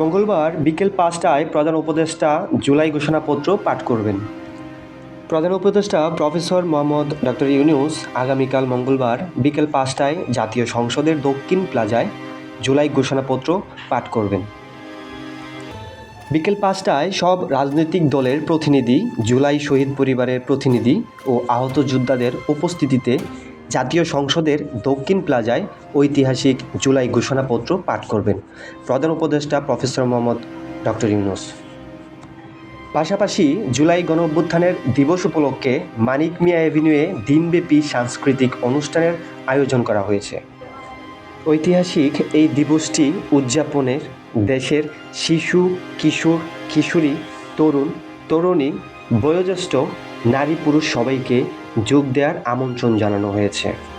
মঙ্গলবার বিকেল পাঁচটায় প্রধান উপদেষ্টা জুলাই ঘোষণাপত্র পাঠ করবেন। প্রধান উপদেষ্টা প্রফেসর মোহাম্মদ ডক্টর ইউনুস আগামীকাল মঙ্গলবার বিকেল পাঁচটায় জাতীয় সংসদের দক্ষিণ প্লাজায় জুলাই ঘোষণাপত্র পাঠ করবেন। বিকেল পাঁচটায় সব রাজনৈতিক দলের প্রতিনিধি, জুলাই শহীদ পরিবারের প্রতিনিধি ও আহত যোদ্ধাদের উপস্থিতিতে জাতীয় সংসদের দক্ষিণ প্লাজায় ঐতিহাসিক জুলাই ঘোষণাপত্র পাঠ করবেন। প্রধান উপদেষ্টা প্রফেসর মোহাম্মদ ডক্টর ইউনুস। পাশাপাশি জুলাই গণ অভ্যুত্থানের দিবস উপলক্ষে মানিক মিয়া অ্যাভিনিউয়ে দিনব্যাপী সাংস্কৃতিক অনুষ্ঠানের আয়োজন করা হয়েছে। ঐতিহাসিক এই দিবসটি উদযাপনের দেশের শিশু, কিশোর, কিশোরী, তরুণ, তরুণী, বয়োজ্যেষ্ঠ নারী পুরুষ সবাইকে যোগ দেওয়ার আমন্ত্রণ জানানো হয়েছে।